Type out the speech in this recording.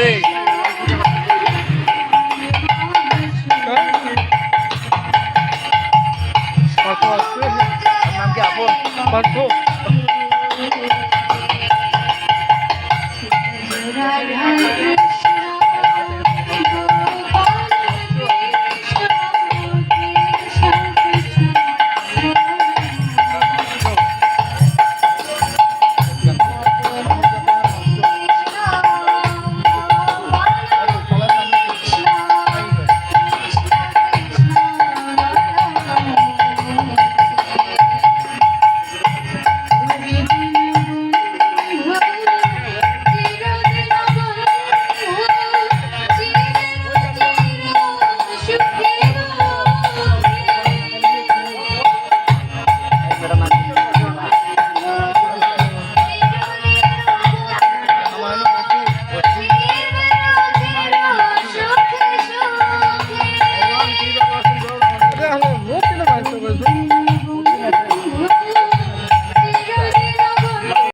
রে কত আছে? নাম কি আপন? কত